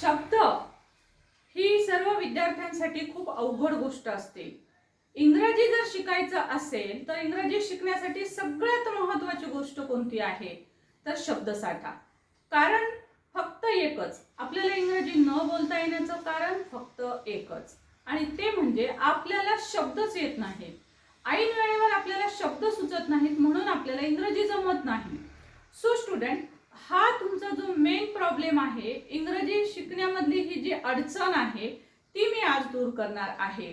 शब्द ही सर्व विद्यार्थ्यांसाठी खूप अवघड गोष्ट असते. इंग्रजी जर शिकायचं असेल तर इंग्रजी शिकण्यासाठी सगळ्यात महत्वाची गोष्ट कोणती आहे? तर शब्दसाठा कारण फक्त एकच आपल्याला इंग्रजी न बोलता येण्याचं कारण फक्त एकच. आणि ते म्हणजे आपल्याला शब्दच येत नाहीत. ऐन वेळेवर आपल्याला शब्द सुचत नाहीत म्हणून आपल्याला इंग्रजी जमत नाही. सो स्टुडंट हा तुमचा जो मेन प्रॉब्लेम आहे इंग्रजी शिकण्यामधली ही जी अडचण आहे ती मी आज दूर करणार आहे.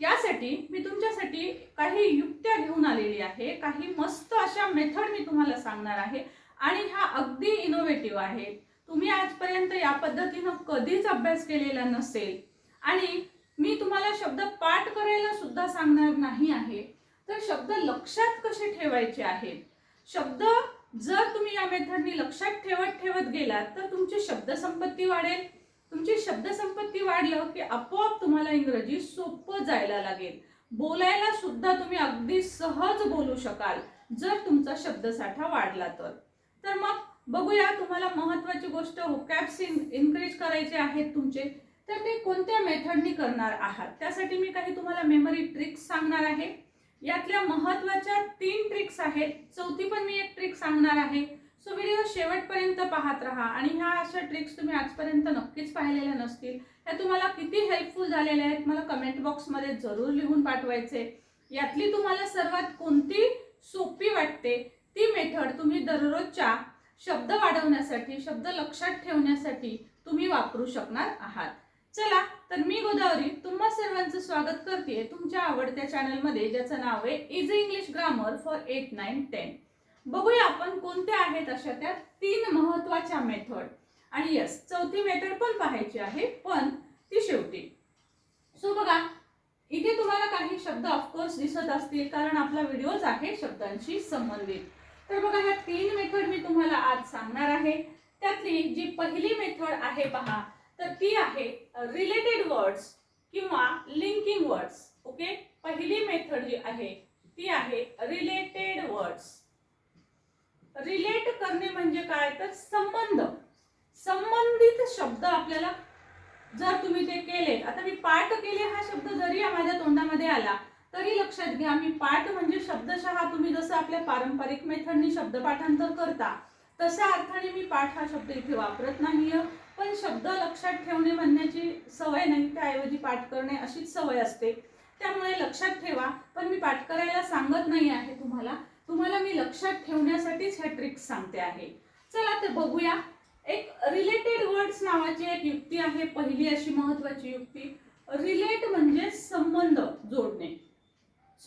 यासाठी मी तुमच्यासाठी काही युक्त्या घेऊन आलेली आहे काही मस्त अशा मेथड मी तुम्हाला सांगणार आहे आणि ह्या अगदी इनोव्हेटिव्ह आहेत तुम्ही आजपर्यंत या पद्धतीनं कधीच अभ्यास केलेला नसेल आणि मी तुम्हाला शब्द पाठ करायला सुद्धा सांगणार नाही आहे. तर शब्द लक्षात कसे ठेवायचे आहेत? शब्द जर तुम्ही या मेथडनी लक्षात ठेवत ठेवत गेलात तर तुमची शब्दसंपत्ती वाढेल. तुमची शब्दसंपत्ती वाढलं की आपोआप तुम्हाला इंग्रजी सोपं जायला लागेल. बोलायला सुद्धा तुम्ही अगदी सहज बोलू शकाल जर तुमचा शब्दसाठा वाढला तर. तर मग बघूया तुम्हाला महत्वाची गोष्ट हुकॅप्स इन्क्रीज करायचे आहेत तुमचे. तर ते कोणत्या मेथडनी करणार आहात? त्यासाठी मी काही तुम्हाला मेमरी ट्रिक्स सांगणार आहे. यातल्या महत्त्वाच्या तीन ट्रिक्स आहेत. चौथी पण मी एक ट्रिक सांगणार आहे. सो व्हिडिओ शेवटपर्यंत पाहत राहा आणि ह्या अशा ट्रिक्स तुम्ही आजपर्यंत नक्कीच पाहिलेल्या नसतील. ह्या तुम्हाला किती हेल्पफुल झालेल्या आहेत मला कमेंट बॉक्समध्ये जरूर लिहून पाठवायचे. यातली तुम्हाला सर्वात कोणती सोपी वाटते ती मेथड तुम्ही दररोजच्या शब्द वाढवण्यासाठी शब्द लक्षात ठेवण्यासाठी तुम्ही वापरू शकणार आहात. चला तर मी गोदावरी तुम्हा सर्वांचं स्वागत करते तुमच्या आवडत्या चॅनलमध्ये ज्याचं नाव आहे easy English grammar for eight nine ten बघूया आपण कोणत्या आहेत अशा त्या तीन महत्त्वाच्या मेथड आणि यस चौथी मेथड पण पाहायची आहे पण ती शेवटी. सो बघा इथे तुम्हाला काही शब्द ऑफकोर्स दिसत असतील कारण आपला व्हिडिओच आहे शब्दांशी संबंधित. तर बघा ह्या तीन मेथड मी तुम्हाला आज सांगणार आहे. त्यातली जी पहिली मेथड आहे पहा तर ती आहे रिलेटेड वर्ड्स किंवा लिंकिंग वर्ड्स ओके पहिली मेथड जी आहे ती आहे रिलेटेड वर्ड्स रिलेट करणे म्हणजे काय? तर संबंध. संबंधित शब्द आपल्याला जर तुम्ही ते केले आता मी पाठ केले हा शब्द जरी माझ्या तोंडामध्ये आला तरी लक्षात घ्या मी पाठ म्हणजे शब्दशः तुम्ही जसं आपल्या पारंपरिक मेथडनी शब्द पाठांतर करता तशा अर्थाने मी पाठ हा शब्द इथे वापरत नाहीये. पण शब्द लक्षात ठेवणे म्हणण्याची सवय नाही त्याऐवजी पाठ करणे अशीच सवय असते. त्यामुळे लक्षात ठेवा पण मी पाठ करायला सांगत नाही आहे तुम्हाला. तुम्हाला मी लक्षात ठेवण्यासाठीच हे ट्रिक्स सांगते आहे. चला तर बघूया. एक रिलेटेड वर्ड्स नावाची एक युक्ती आहे पहिली अशी महत्वाची युक्ती. रिलेट म्हणजे संबंध जोडणे.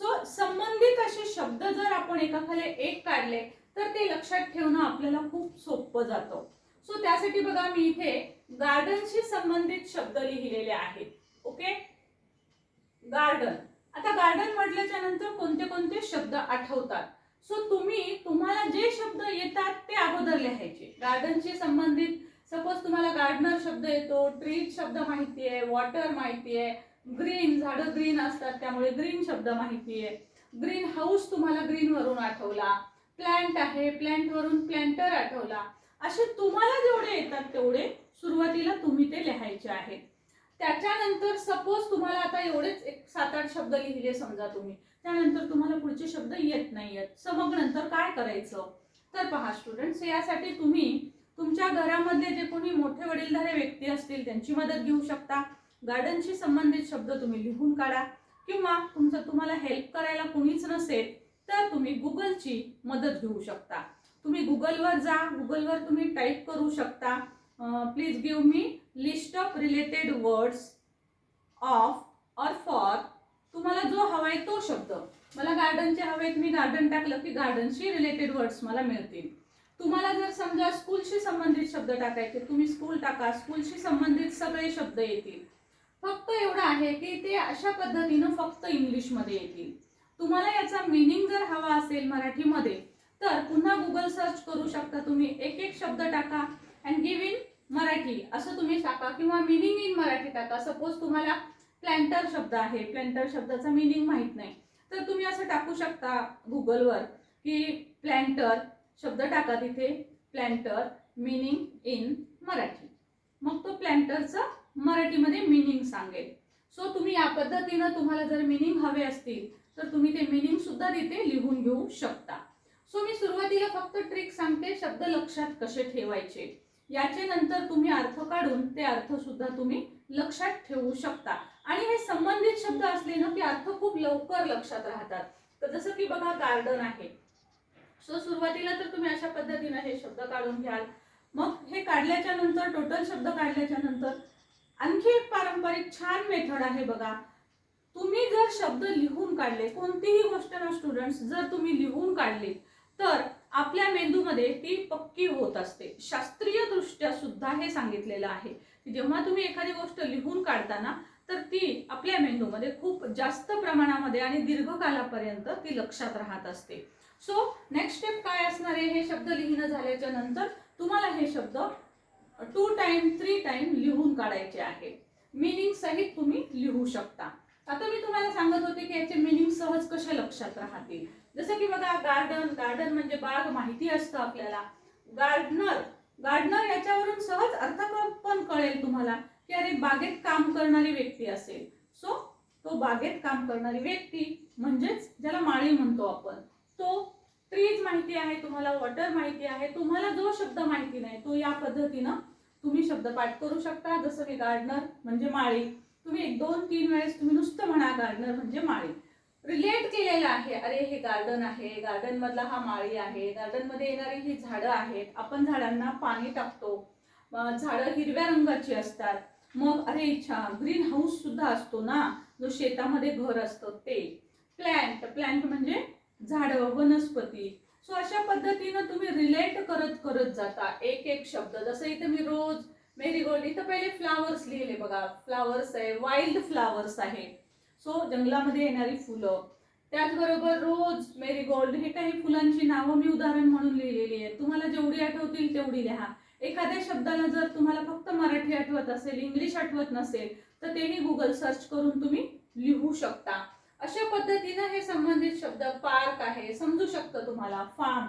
सो संबंधित असे शब्द जर आपण एकाखाली एक काढले तर ते लक्षात ठेवणं आपल्याला खूप सोपं जातं. सो त्यासाठी बघा मी इथे गार्डनशी संबंधित शब्द लिहिलेले आहेत. ओके गार्डन आता गार्डन म्हटल्याच्या नंतर कोणते कोणते शब्द आठवतात? सो तुम्ही तुम्हाला जे शब्द येतात ते अगोदर लिहायचे. गार्डनशी संबंधित सपोज तुम्हाला गार्डनर शब्द येतो ट्री शब्द माहिती आहे वॉटर माहिती आहे ग्रीन झाडं ग्रीन असतात त्यामुळे ग्रीन शब्द माहिती आहे. ग्रीन हाऊस तुम्हाला ग्रीन वरून आठवला. प्लॅन्ट आहे प्लॅन्ट वरून प्लॅन्टर आठवला. असे तुम्हाला जेवढे येतात तेवढे सुरुवातीला तुम्ही ते लिहायचे आहेत. त्याच्यानंतर सपोज तुम्हाला आता एवढेच एक सात आठ शब्द लिहिले समजा तुम्ही. त्यानंतर तुम्हाला पुढचे शब्द येत नाही आहेत सो मग नंतर काय करायचं? तर पहा स्टुडंट्स यासाठी तुम्ही तुमच्या घरामधले जे कोणी मोठे वडीलधारे व्यक्ती असतील त्यांची मदत घेऊ शकता. गार्डनशी संबंधित शब्द तुम्ही लिहून काढा. किंवा तुमचं तुम्हाला हेल्प करायला कुणीच नसेल तर तुम्ही गुगलची मदत घेऊ शकता. तुम्ही गुगलवर जा गुगलवर तुम्ही टाईप करू शकता. Please give me list of related words of or for तुम्हाला जो हवाय तो शब्द. मला गार्डनचे हवेत मी गार्डन टाकलं की गार्डनशी रिलेटेड वर्ड्स मला मिळतील. तुम्हाला जर समजा स्कूलशी संबंधित शब्द टाकायचे तुम्ही स्कूल टाका स्कूलशी संबंधित सगळे शब्द येतील. फक्त एवढं आहे की ते अशा पद्धतीनं फक्त इंग्लिशमध्ये येतील. तुम्हाला याचा मिनिंग जर हवा असेल मराठीमध्ये तर पुन्हा गुगल सर्च करू शकता तुम्ही. एक एक शब्द टाका अँड गिव्ह इन मराठी. असं तुम्ही टाका किंवा मिनिंग इन मराठी टाका. सपोज तुम्हाला प्लॅन्टर शब्द आहे. प्लॅन्टर शब्दाचा मिनिंग माहीत नाही. तर तुम्ही असं टाकू शकता गुगलवर की प्लॅन्टर शब्द टाका तिथे. Planter meaning in Marathi. मग तो प्लॅन्टरचं मराठीमध्ये मिनिंग सांगेल. सो तुम्ही या पद्धतीनं तुम्हाला जर मिनिंग हवे असतील तर तुम्ही ते मिनिंग सुद्धा तिथे लिहून घेऊ शकता. सो मी सुरुवातीला फक्त ट्रिक सांगते शब्द लक्षात कसे ठेवायचे? याचे नंतर तुम्ही अर्थ काढून ते अर्थ सुद्धा तुम्ही लक्षात ठेवू शकता. आणि हे संबंधित शब्द असले ना की अर्थ खूप लवकर लक्षात राहतात. तर जसं की बघा गार्डन आहे. सो सुरुवातीला तर तुम्ही अशा पद्धतीनं हे शब्द काढून घ्याल. मग हे काढल्याच्या नंतर टोटल शब्द काढल्याच्या नंतर आणखी एक पारंपरिक छान मेथड आहे बघा. तुम्ही जर शब्द लिहून काढले कोणतीही गोष्ट ना स्टुडंट्स जर तुम्ही लिहून काढली तर आपल्या मेंदूमध्ये ती पक्की होत असते. शास्त्रीय दृष्ट्या सुद्धा हे सांगितलेलं आहे की जेव्हा तुम्ही एखादी गोष्ट लिहून काढताना तर ती आपल्या मेंदूमध्ये खूप जास्त प्रमाणामध्ये आणि दीर्घकालापर्यंत ती लक्षात राहत असते. सो नेक्स्ट स्टेप काय असणार आहे? हे शब्द लिहिणं झाल्याच्यानंतर तुम्हाला हे शब्द टू टाइम थ्री टाइम लिहून काढायचे आहे. मिनिंग सहित तुम्ही लिहू शकता. आता मी तुम्हाला सांगत होते की याचे मिनिंग सहज कसे लक्षात राहतील? जसं की बघा गार्डन गार्डन म्हणजे बाग माहिती असतं आपल्याला. गार्डनर गार्डनर याच्यावरून सहज अर्थ पण कळेल तुम्हाला की अरे बागेत काम करणारी व्यक्ती असेल. सो तो बागेत काम करणारी व्यक्ती म्हणजेच ज्याला माळी म्हणतो आपण. तो ट्रीज माहिती आहे तुम्हाला वॉटर माहिती आहे तुम्हाला जो शब्द माहिती नाही तो या पद्धतीनं तुम्ही शब्द पाठ करू शकता. जसं की गार्डनर म्हणजे माळी. तुम्ही एक दोन तीन वेळेस तुम्ही नुसतं म्हणा गार्डनर म्हणजे माळी. रिलेट केलेलं आहे. अरे हे गार्डन आहे. गार्डन मधला हा माळी आहे. गार्डनमध्ये येणारी ही झाडं आहेत. आपण झाडांना पाणी टाकतो. झाडं हिरव्या रंगाची असतात. मग अरे ग्रीन हाऊस सुद्धा असतो ना? जो शेतामध्ये घर असतं ते. प्लॅन्ट प्लॅन्ट म्हणजे झाडं वनस्पती. सो अशा पद्धतीनं तुम्ही रिलेट करत करत जाता. एक एक शब्द. जसं इथे मी रोज मेरीगोल्ड इथं पहिले फ्लावर्स लिहिले बघा. फ्लावर्स आहे वाईल्ड फ्लावर्स आहे. सो जंगलामध्ये येणारी फुलं. त्याचबरोबर रोज मेरीगोल्ड हे काही फुलांची नावं मी उदाहरण म्हणून लिहिलेली आहेत. तुम्हाला जेवढी आठवतील तेवढी लिहा. एखाद्या शब्दाला जर तुम्हाला फक्त मराठी आठवत असेल इंग्लिश आठवत नसेल तर तेही गुगल सर्च करून तुम्ही लिहू शकता. अशा पद्धतीनं हे संबंधित शब्द पार्क आहे. समजू शकतं तुम्हाला. फार्म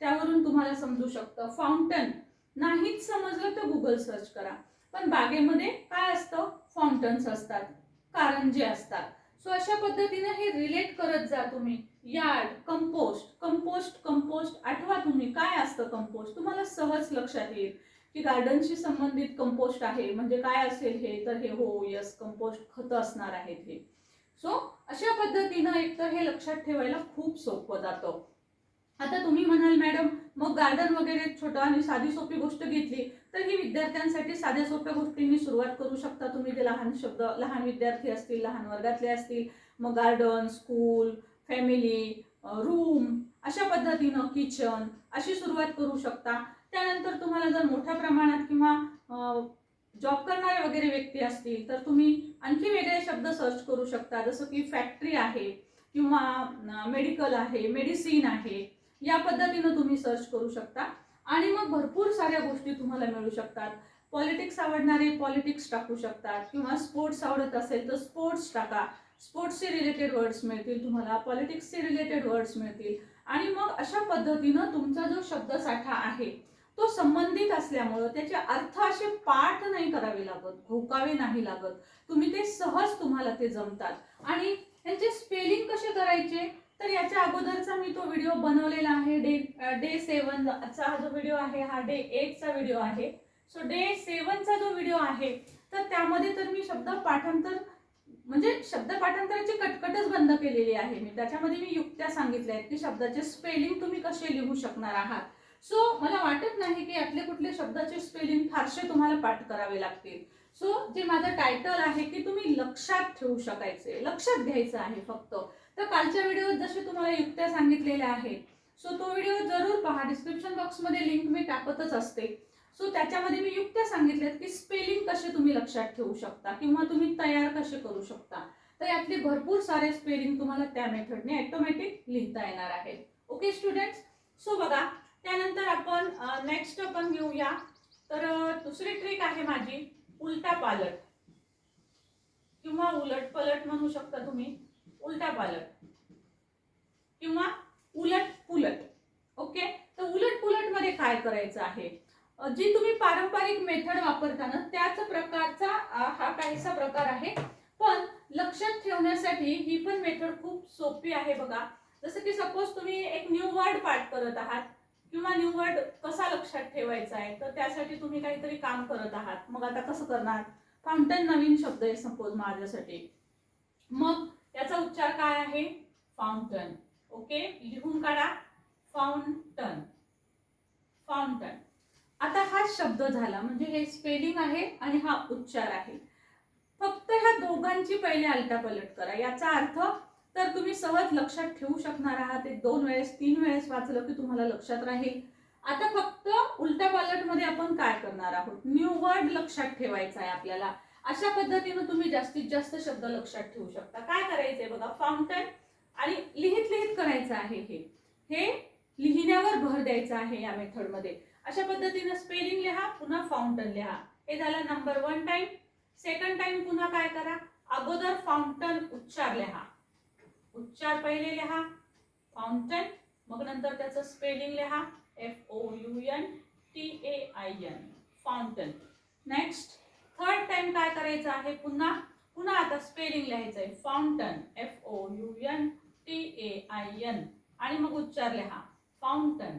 त्यावरून तुम्हाला समजू शकतं. फाउंटन नाहीच समजलं तर गुगल सर्च करा. पण बागेमध्ये काय असतं? फाउंटन्स असतात. कारंजे असतात. सो अशा पद्धतीने हे रिलेट करत जा तुम्ही. यार्ड कंपोस्ट कंपोस्ट कंपोस्ट आठवा तुम्ही. काय असतं कंपोस्ट तुम्हाला सहज लक्षात येईल की गार्डनशी संबंधित कंपोस्ट आहे. म्हणजे काय असेल हे? तर हे हो यस कंपोस्ट खत असणार आहेत हे. सो अशा पद्धतीनं एक तर हे लक्षात ठेवायला खूप सोपं जातं. आता तुम्ही म्हणाल मॅडम मग गार्डन वगैरे छोटं आणि साधी सोपी गोष्ट घेतली तर ही विद्यार्थ्यांसाठी साध्या सोप्या गोष्टींनी सुरुवात करू शकता तुम्ही. जे लहान शब्द लहान विद्यार्थी असतील लहान वर्गातले असतील मग गार्डन स्कूल फॅमिली रूम अशा पद्धतीनं किचन अशी सुरुवात करू शकता. त्यानंतर तुम्हाला जर मोठ्या प्रमाणात किंवा जॉब करणारे वगैरे व्यक्ती असतील तर तुम्ही आणखी वेगळे शब्द सर्च करू शकता. जसं की फॅक्टरी आहे किंवा मेडिकल आहे मेडिसिन आहे. या पद्धतीनं तुम्ही सर्च करू शकता. आणि मग भरपूर साऱ्या गोष्टी तुम्हाला मिळू शकतात. पॉलिटिक्स आवडणारे पॉलिटिक्स टाकू शकतात. किंवा स्पोर्ट्स आवडत असेल तर स्पोर्ट्स टाका. स्पोर्ट्सचे रिलेटेड वर्ड्स मिळतील तुम्हाला. पॉलिटिक्सचे रिलेटेड वर्ड्स मिळतील. आणि मग अशा पद्धतीनं तुमचा जो शब्दसाठा आहे तो संबंधित असल्यामुळं त्याचे अर्थ असे पाठ नाही करावे लागत. घोकावे नाही लागत. तुम्ही ते सहज तुम्हाला ते जमतात. आणि त्यांचे स्पेलिंग कसे करायचे? तर याच्या अगोदरचा मी तो व्हिडिओ बनवलेला आहे. डे डे सेवनचा हा जो व्हिडिओ आहे हा डे एटचा व्हिडिओ आहे. सो डे सेवनचा जो व्हिडिओ आहे तर त्यामध्ये तर मी शब्द पाठांतर म्हणजे शब्द पाठांतराची कटकटच बंद केलेली आहे मी. त्याच्यामध्ये मी युक्त्या सांगितल्या आहेत की शब्दाचे स्पेलिंग तुम्ही कसे लिहू शकणार आहात. सो मला वाटत नाही की यातले कुठले शब्दाचे स्पेलिंग फारसे तुम्हाला पाठ करावे लागतील. सो जे माझं टायटल आहे की तुम्ही लक्षात ठेवू शकायचे. लक्षात घ्यायचं आहे फक्त. तर कालच्या व्हिडिओत जसे तुम्हाला युक्त्या सांगितलेल्या आहेत सो तो व्हिडिओ जरूर पहा. डिस्क्रिप्शन बॉक्समध्ये लिंक मी टाकतच असते. सो त्याच्यामध्ये मी युक्त्या सांगितल्यात की स्पेलिंग कसे तुम्ही लक्षात ठेवू शकता किंवा तुम्ही तयार कसे करू शकता. तर यातले भरपूर सारे स्पेलिंग तुम्हाला त्या मेथडने ऑटोमॅटिक लिहिता येणार आहे. ओके स्टुडंट्स सो बघा त्यानंतर आपण नेक्स्ट आपण घेऊया. तर दुसरी ट्रिक आहे माझी उलटा पालट किंवा उलट पलट म्हणू शकता तुम्ही. उलटा पालट. किंवा उलट पुलट. ओके? तर उलट पुलटमध्ये काय करायचं आहे? जी तुम्ही पारंपरिक मेथड वापरता ना त्याच प्रकारचा हा काहीसा प्रकार आहे. पण लक्षात ठेवण्यासाठी ही पण मेथड खूप सोपी आहे बघा. जसं की सपोज तुम्ही एक न्यू वर्ड पाठ करत आहात किंवा न्यू वर्ड कसा लक्षात ठेवायचा आहे तर त्यासाठी तुम्ही काहीतरी काम करत आहात. मग आता कसं करणार? फाउंटन नवीन शब्द आहे सपोज माझ्यासाठी. मग याचा उच्चार काय आहे? फाउंटन ओके लिहून काढा. फाउंटन फाउंटन आता हा शब्द झाला. म्हणजे हे स्पेलिंग आहे आणि हा उच्चार आहे. फक्त ह्या दोघांची पहिले आलटापलट करा. याचा अर्थ तर तुम्ही सहज लक्षात ठेवू शकणार आहात. ते दोन वेळेस तीन वेळेस वाचलं की तुम्हाला लक्षात राहील. आता फक्त उलट्या पालटमध्ये आपण काय करणार आहोत? न्यू वर्ड लक्षात ठेवायचा आहे आपल्याला. अशा पद्धतीनं तुम्ही जास्तीत जास्त शब्द लक्षात ठेवू शकता. काय करायचंय बघा फाउंटन आणि लिहित लिहित करायचं आहे हे. हे लिहिण्यावर भर द्यायचा आहे या मेथडमध्ये अशा पद्धतीनं स्पेलिंग लिहा पुन्हा फाउंटन लिहा. हे झालं number one time second time पुन्हा काय करा? अगोदर फाउंटन उच्चार लिहा. उच्चार पहिले लिहा फाउंटन मग नंतर त्याचं स्पेलिंग लिहा. F O U N T A I N fountain next third time काय करायचं आहे? पुन्हा पुन्हा आता स्पेलिंग लिहायचं आहे. Fountain F O U N T A I N आणि मग उच्चार लिहा. फाउंटन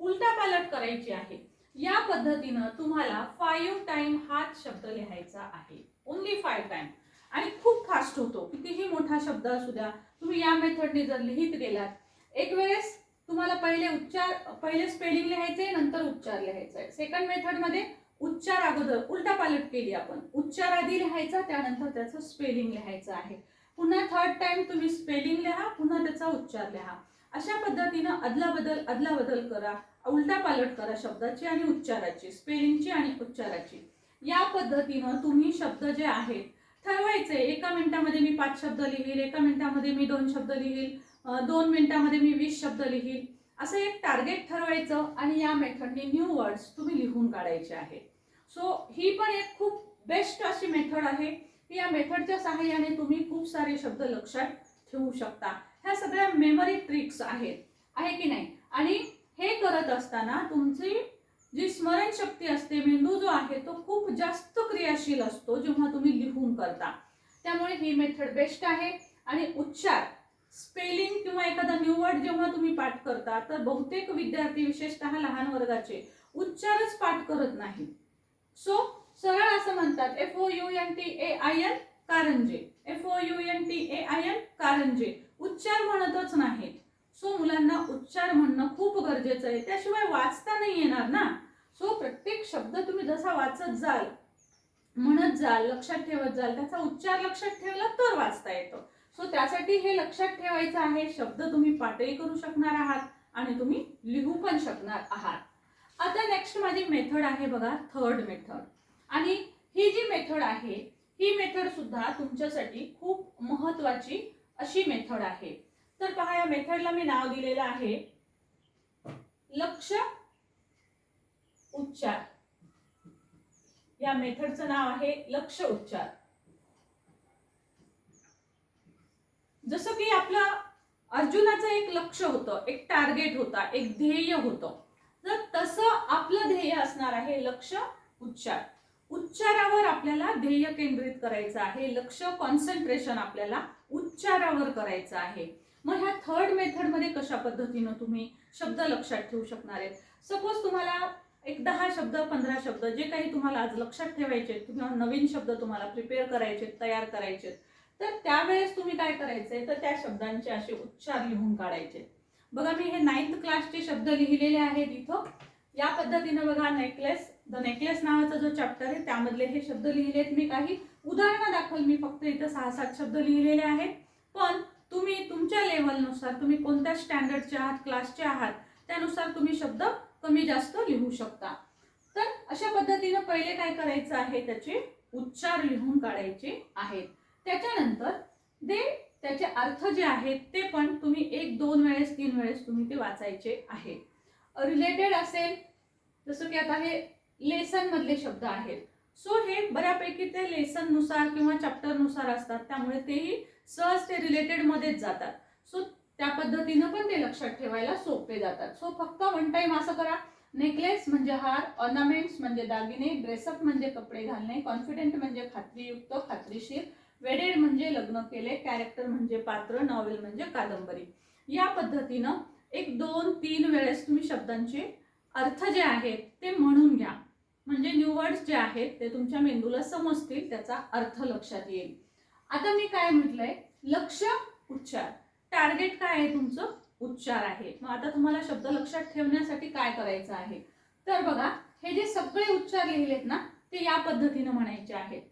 उलटा पालट करायची आहे. या पद्धतीनं तुम्हाला फाईव्ह टाइम हाच शब्द लिहायचा आहे. ओनली फाईव्ह टाइम आणि खूप फास्ट होतो. कितीही मोठा शब्द असू द्या तुम्ही या मेथडने जर लिहित गेलात एक वेळेस तुम्हाला पहिले उच्चार पहिले स्पेलिंग लिहायचे नंतर उच्चार लिहायचा आहे सेकंड मेथडमध्ये उच्चार अगोदर उलटा पालट केली आपण. उच्चार आधी लिहायचा त्यानंतर त्याचं स्पेलिंग लिहायचं आहे. पुन्हा थर्ड टाइम तुम्ही स्पेलिंग लिहा पुन्हा त्याचा उच्चार लिहा. अशा पद्धतीनं अदलाबदल अदलाबदल करा उलटा पालट करा शब्दाची आणि उच्चाराची स्पेलिंगची आणि उच्चाराची. या पद्धतीनं तुम्ही शब्द जे आहेत ठरवायचे. एका मिनिटामध्ये मी पाच शब्द लिहील एका मिनिटामध्ये मी दोन शब्द लिहील दोन मिनिटामध्ये मी वीस शब्द लिहील. असं एक टार्गेट ठरवायचं आणि या मेथडने न्यू वर्ड्स तुम्ही लिहून काढायचे आहे सो ही पण एक खूप बेस्ट अशी मेथड आहे. की या मेथडच्या सहाय्याने तुम्ही खूप सारे शब्द लक्षात ठेवू शकता. ह्या सगळ्या मेमरी ट्रिक्स आहेत. आहे की नाही? आणि हे करत असताना तुमची जी स्मरणशक्ती असते मेंदू जो आहे तो खूप जास्त क्रियाशील असतो जेव्हा तुम्ही लिहून करता. त्यामुळे ही मेथड बेस्ट आहे. आणि उच्चार स्पेलिंग किंवा एखादा न्यू वर्ड जेव्हा तुम्ही पाठ करता तर बहुतेक विद्यार्थी विशेषतः लहान वर्गाचे उच्चारच पाठ करत नाही. सो सरळ असं म्हणतात F O U N T A I N कारंजे. F O U N T A I N कारंजे. उच्चार म्हणतच नाहीत. सो मुलांना उच्चार म्हणणं खूप गरजेचं आहे. त्याशिवाय वाचता नाही येणार ना. सो प्रत्येक शब्द तुम्ही जसा वाचत जाल म्हणत जाल लक्षात ठेवत जाल त्याचा उच्चार लक्षात ठेवला तर वाचता येतो. सो त्यासाठी हे लक्षात ठेवायचं आहे शब्द तुम्ही पातळी करू शकणार आहात आणि तुम्ही लिहू पण शकणार आहात. आता नेक्स्ट माझी मेथड आहे बघा थर्ड मेथड आणि ही जी मेथड आहे ही मेथड सुद्धा तुमच्यासाठी खूप महत्वाची अशी मेथड आहे. तर पहा या मेथडला मी नाव दिलेलं आहे. लक्ष उच्चार. या मेथडचं नाव आहे लक्ष उच्चार. जसं की आपलं अर्जुनाचं एक लक्ष होतं एक टार्गेट होता एक ध्येय होतं. तर तसं आपलं ध्येय असणार आहे लक्ष उच्चार. उच्चारावर आपल्याला ध्येय केंद्रित करायचं आहे लक्ष कॉन्सन्ट्रेशन आपल्याला उच्चारावर करायचं आहे. मग ह्या थर्ड मेथडमध्ये कशा पद्धतीनं तुम्ही शब्द लक्षात ठेवू शकणार आहेत? सपोज तुम्हाला एक दहा शब्द पंधरा शब्द जे काही तुम्हाला आज लक्षात ठेवायचे आहेत, किंवा नवीन शब्द तुम्हाला प्रिपेअर करायचे आहेत, तयार करायचे आहेत, तर त्यावेळेस तुम्ही काय करायचंय तर त्या शब्दांचे असे उच्चार लिहून काढायचे. बघा मी हे नाईन्थ क्लासचे शब्द लिहिलेले आहेत इथं. या पद्धतीनं बघा नेकलेस द नेकलेस नावाचा जो चॅप्टर आहे त्यामधले हे शब्द लिहिलेत मी काही. उदाहरणं दाखल मी फक्त इथं सहा सात शब्द लिहिलेले आहेत. पण तुम्ही तुमच्या लेवलनुसार तुम्ही कोणत्या स्टँडर्डचे आहात क्लासचे आहात त्यानुसार तुम्ही शब्द कमी जास्त लिहू शकता. तर अशा पद्धतीनं पहिले काय करायचं आहे त्याचे उच्चार लिहून काढायचे आहेत. त्याच्यानंतर ते त्याचे अर्थ जे आहेत ते पण तुम्ही एक दोन वेळेस तीन वेळेस तुम्ही ते वाचायचे आहे रिलेटेड असेल जसं की आता हे लेसन मधले शब्द आहेत. सो हे बऱ्यापैकी ते लेसननुसार किंवा चॅप्टरनुसार असतात. त्यामुळे तेही सहज ते रिलेटेड मध्येच जातात. सो त्या पद्धतीनं पण ते लक्षात ठेवायला सोपे जातात. सो फक्त वन टाइम असं करा. नेकलेस म्हणजे हार ऑर्नामेंट्स म्हणजे दागिने ड्रेसअप म्हणजे कपडे घालणे कॉन्फिडेंट म्हणजे खात्रीयुक्त खात्रीशीर वेडेड म्हणजे लग्न केले कॅरेक्टर म्हणजे पात्र नॉवेल म्हणजे कादंबरी. या पद्धतीनं एक दोन तीन वेळेस तुम्ही शब्दांचे अर्थ जे आहेत ते म्हणून घ्या. म्हणजे न्यू वर्ड्स जे आहेत ते तुमच्या मेंदूला समजतील त्याचा अर्थ लक्षात येईल. आता मी काय म्हटलंय? लक्ष उच्चार. टार्गेट काय आहे तुमचं? उच्चार आहे. मग आता तुम्हाला शब्द लक्षात ठेवण्यासाठी काय करायचं आहे? तर बघा हे जे सगळे उच्चार लिहिलेत ना ते या पद्धतीनं म्हणायचे आहेत.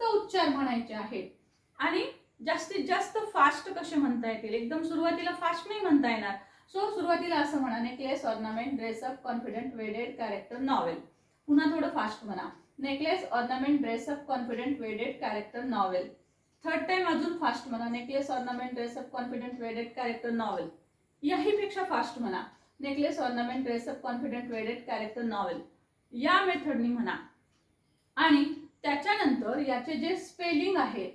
तर उच्चार म्हणायचे आहेत. आणि जास्तीत जास्त फास्ट कसे म्हणता येतील? एकदम सुरुवातीला फास्ट नाही म्हणता येणार. सो सुरुवातीला असं म्हणा necklace ornament dress up confident wedded character novel पुन्हा थोडं फास्ट म्हणा. Necklace ornament dress up confident wedded character novel third time अजून फास्ट म्हणा. Necklace ornament dress up confident wedded character novel याहीपेक्षा fast म्हणा. Necklace ornament dress up confident wedded character novel या मेथडनी म्हणा. आणि त्याच्यानंतर याचे जे स्पेलिंग आहेत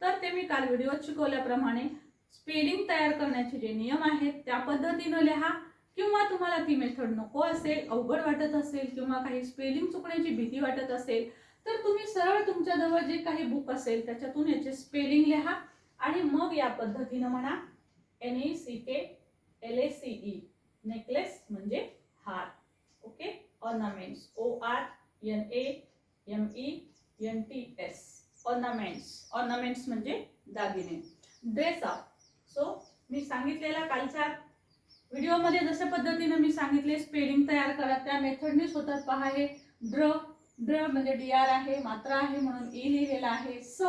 तर ते मी काल व्हिडिओत शिकवल्याप्रमाणे स्पेलिंग तयार करण्याचे जे नियम आहेत त्या पद्धतीनं लिहा. किंवा तुम्हाला ती मेथड नको असेल अवघड वाटत असेल किंवा काही स्पेलिंग चुकण्याची भीती वाटत असेल तर तुम्ही सरळ तुमच्याजवळ जे काही बुक असेल त्याच्यातून याचे स्पेलिंग लिहा. आणि मग या पद्धतीनं म्हणा N E C K L A C E necklace म्हणजे हार. Okay ornaments O R N A M E N T S ornaments ornaments म्हणजे दागिने. ड्रेस अप सो मी सांगितलेला कालच्या व्हिडिओमध्ये जशा पद्धतीनं मी सांगितले स्पेलिंग तयार करा. त्या मेथडने स्वतः पहा हे. ड्र ड्र म्हणजे डी आर आहे मात्रा आहे म्हणून e ई लिहिलेला आहे. स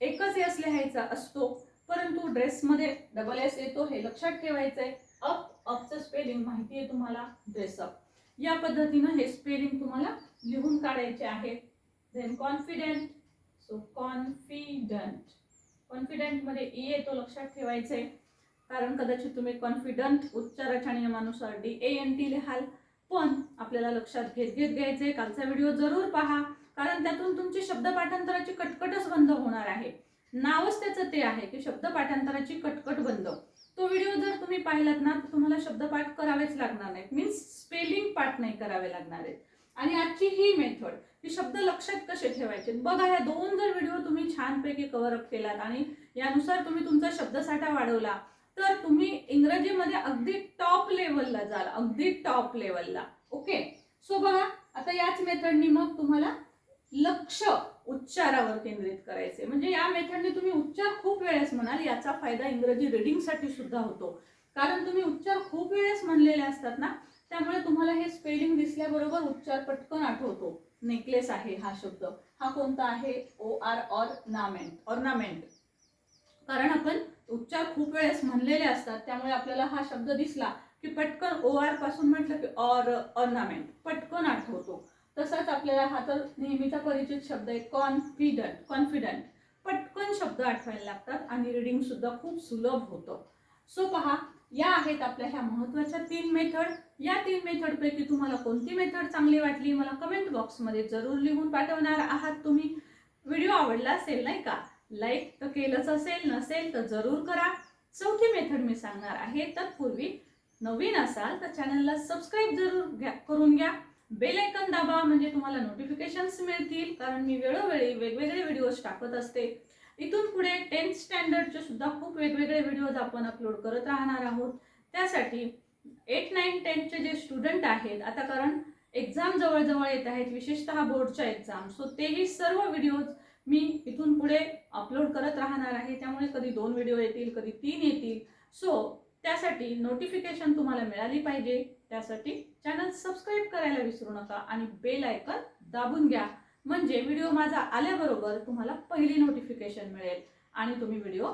एकच एस लिहायचा असतो परंतु ड्रेसमध्ये डबल एस येतो हे लक्षात ठेवायचं आहे अप अपचं स्पेलिंग माहिती आहे तुम्हाला ड्रेसअप या पद्धतीनं हे स्पेलिंग तुम्हाला लिहून काढायचे आहे. देन कॉन्फिडेंट सो कॉन्फिडंट कॉन्फिडंटमध्ये ई येतो लक्षात ठेवायचंय. कारण कदाचित तुम्ही कॉन्फिडंट उच्चाराच्या नियमानुसार डी ए एन टी लिहाल. पण आपल्याला लक्षात घेत घेत घ्यायचंय. कालचा व्हिडिओ जरूर पहा. कारण त्यातून तुमची शब्द पाठांतराची कटकटच बंद होणार आहे. नावच त्याचं ते आहे की शब्द पाठांतराची कटकट बंद. तो व्हिडिओ जर तुम्ही पाहिलात ना तर तुम्हाला शब्दपाठ करावेच लागणार नाहीत. मीन्स स्पेलिंग पाठ नाही करावे लागणार आहेत. आणि आजची ही मेथड की शब्द लक्षात कसे ठेवायचे? बघा ह्या दोन जर व्हिडिओ तुम्ही छानपैकी कव्हर अप केलात आणि यानुसार तुम्ही तुमचा शब्दसाठा वाढवला तर तुम्ही इंग्रजीमध्ये अगदी टॉप लेवलला जाल अगदी टॉप लेवलला ओके सो बघा आता याच मेथडनी मग तुम्हाला लक्ष उच्चारावर केंद्रित करायचे म्हणजे या मेथडने तुम्ही उच्चार खूप वेळेस म्हणाल याचा फायदा इंग्रजी रिडिंगसाठी सुद्धा होतो. कारण तुम्ही उच्चार खूप वेळेस म्हणलेले असतात ना त्यामुळे तुम्हाला हे स्पेलिंग दिसल्याबरोबर उच्चार पटकन आठवतो. नेकलेस आहे हा शब्द. हा कोणता आहे? ओ आर ऑर्नामेंट ऑर्नामेंट कारण आपण उच्चार खूप वेळेस म्हणलेले असतात त्यामुळे आपल्याला हा शब्द दिसला की पटकन ओ आरपासून म्हटलं की ऑर ऑर्नामेंट पटकन आठवतो. तसंच आपल्याला हा तर नेहमीचा परिचित शब्द आहे कॉन्फिडंट कॉन्फिडंट पटकन शब्द आठवायला लागतात आणि रिडिंग सुद्धा खूप सुलभ होतं. सो पहा या आहेत आपल्या ह्या महत्त्वाच्या तीन मेथड. या तीन मेथडपैकी तुम्हाला कोणती मेथड चांगली वाटली मला कमेंट बॉक्समध्ये जरूर लिहून पाठवणार आहात तुम्ही. व्हिडिओ आवडला असेल नाही का? लाईक तर केलंच असेल नसेल तर जरूर करा. चौथी मेथड मी सांगणार आहे तत्पूर्वी नवीन असाल तर चॅनलला सबस्क्राईब जरूर घ्या करून घ्या. बेल आयकन दाबा म्हणजे तुम्हाला नोटिफिकेशन्स मिळतील कारण मी वेळोवेळी वेगवेगळे व्हिडिओज टाकत असते. इथून पुढे टेन्थ स्टँडर्डचे सुद्धा खूप वेगवेगळे व्हिडिओज आपण अपलोड करत राहणार आहोत. त्यासाठी एट नाईन टेन्थचे जे स्टुडंट आहेत आता कारण एक्झाम जवळजवळ येत आहेत विशेषतः बोर्डच्या एक्झाम सो तेही सर्व व्हिडिओज मी इथून पुढे अपलोड करत राहणार आहे. त्यामुळे कधी दोन व्हिडिओ येतील कधी तीन येतील. सो त्यासाठी नोटिफिकेशन तुम्हाला मिळाली पाहिजे. त्यासाठी चॅनल सबस्क्राईब करायला विसरू नका आणि बेल आयकन दाबून घ्या. म्हणजे व्हिडिओ माझा आल्याबरोबर तुम्हाला पहिली नोटिफिकेशन मिळेल आणि तुम्ही व्हिडिओ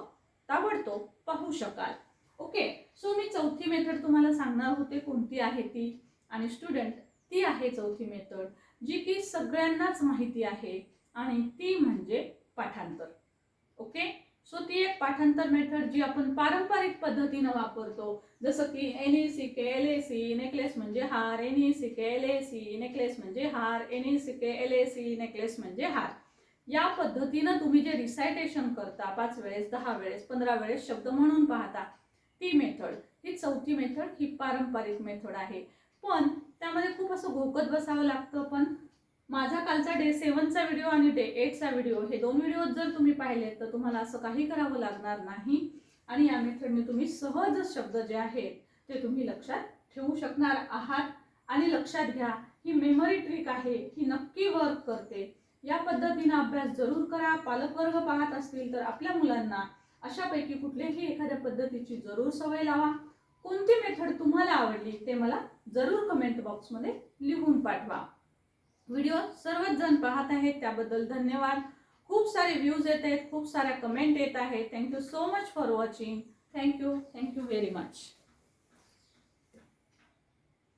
ताबडतोब पाहू शकाल. ओके सो मी चौथी मेथड तुम्हाला सांगणार होते कोणती आहे ती आणि स्टुडंट ती आहे चौथी मेथड जी की सगळ्यांनाच माहिती आहे आणि ती म्हणजे पाठांतर. ओके सो ती एक पाठांतर मेथड जी आपण पारंपरिक पद्धतीनं वापरतो. जसं की N E C K L A C necklace म्हणजे हार. N E C K L A C necklace म्हणजे हार. N E C K L A C necklace म्हणजे हार. या पद्धतीनं तुम्ही जे रिसायटेशन करता पाच वेळेस दहा वेळेस पंधरा वेळेस शब्द म्हणून पाहता ती मेथड ही चौथी मेथड ही पारंपरिक मेथड आहे. पण त्यामध्ये खूप असं घोकत बसावं लागतं पण माझा कालचा डे सेवनचा व्हिडिओ आणि डे एटचा व्हिडिओ हे दोन व्हिडिओ जर तुम्ही पाहिले तर तुम्हाला असं काही करावं लागणार नाही. आणि या मेथडने तुम्ही सहज शब्द जे आहेत ते तुम्ही लक्षात ठेवू शकणार आहात. आणि लक्षात घ्या ही मेमरी ट्रिक आहे ही नक्की वर्क करते. या पद्धतीनं अभ्यास जरूर करा. पालकवर्ग पाहत असतील तर आपल्या मुलांना अशापैकी कुठल्याही एखाद्या पद्धतीची जरूर सवय लावा. कोणती मेथड तुम्हाला आवडली ते मला जरूर कमेंट बॉक्समध्ये लिहून पाठवा. व्हिडिओ सर्वच जण पाहत आहेत त्याबद्दल धन्यवाद. खूप सारे व्ह्यूज येत आहेत खूप साऱ्या कमेंट येत आहेत. Thank you so much for watching thank you thank you very much